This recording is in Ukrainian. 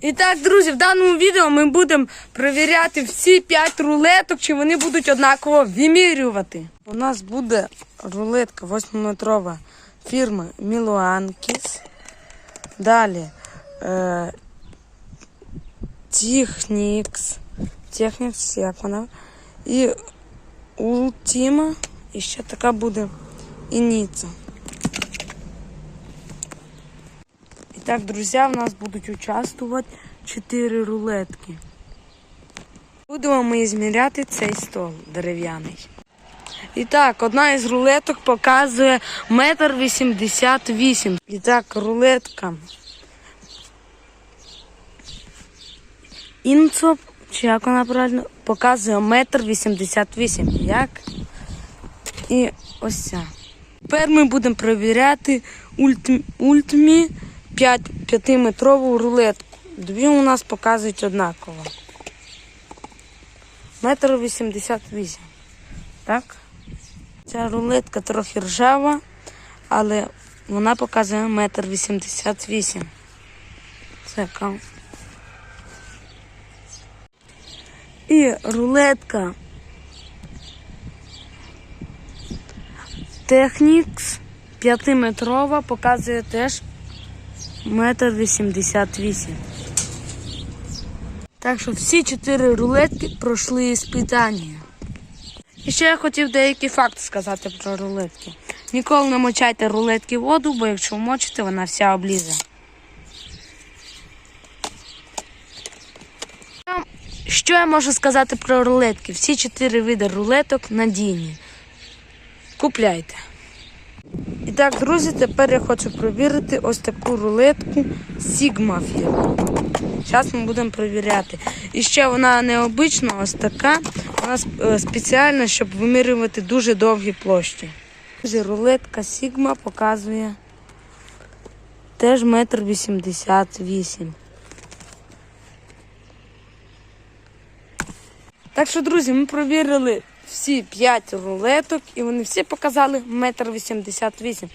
І так, друзі, в даному відео ми будемо перевіряти всі 5 рулеток, чи вони будуть однаково вимірювати. У нас буде рулетка 8-метрова фірми Мілуанкіс. Далі е, Технікс. Технікс, як вона. І Ултіма. І ще така буде Ініца. І так, друзі, в нас будуть участвувати 4 рулетки. Будемо ми зміряти цей стол дерев'яний. І так, одна із рулеток показує метр вісімдесят вісім. І так, рулетка. Інцо, чи як вона правильно, показує метр вісімдесят вісім. Як? І ось ця. Тепер ми будемо перевіряти ультмі 5, 5-метрову рулетку. Дві у нас показують однаково. Метр вісімдесят вісім. Так? Ця рулетка трохи ржава, але вона показує метр вісімдесят вісім. Це кам. І рулетка Технікс 5-метрова показує теж метр вісімдесят вісім. Так що всі чотири рулетки пройшли іспитання. І ще я хотів деякі факти сказати про рулетки. Ніколи не мочайте рулетки в воду, бо якщо вмочите, вона вся облізе. Що я можу сказати про рулетки? Всі чотири види рулеток надійні. Купляйте. Так, друзі, тепер я хочу перевірити ось таку рулетку Sigma фірми. Зараз ми будемо перевіряти. І ще вона необична, ось така. Вона е, спеціальна, щоб вимірювати дуже довгі площі. Рулетка Sigma показує теж метр вісімдесят вісім. Так що, друзі, ми провірили всі 5 рулеток і вони всі показали метр вісімдесят вісім.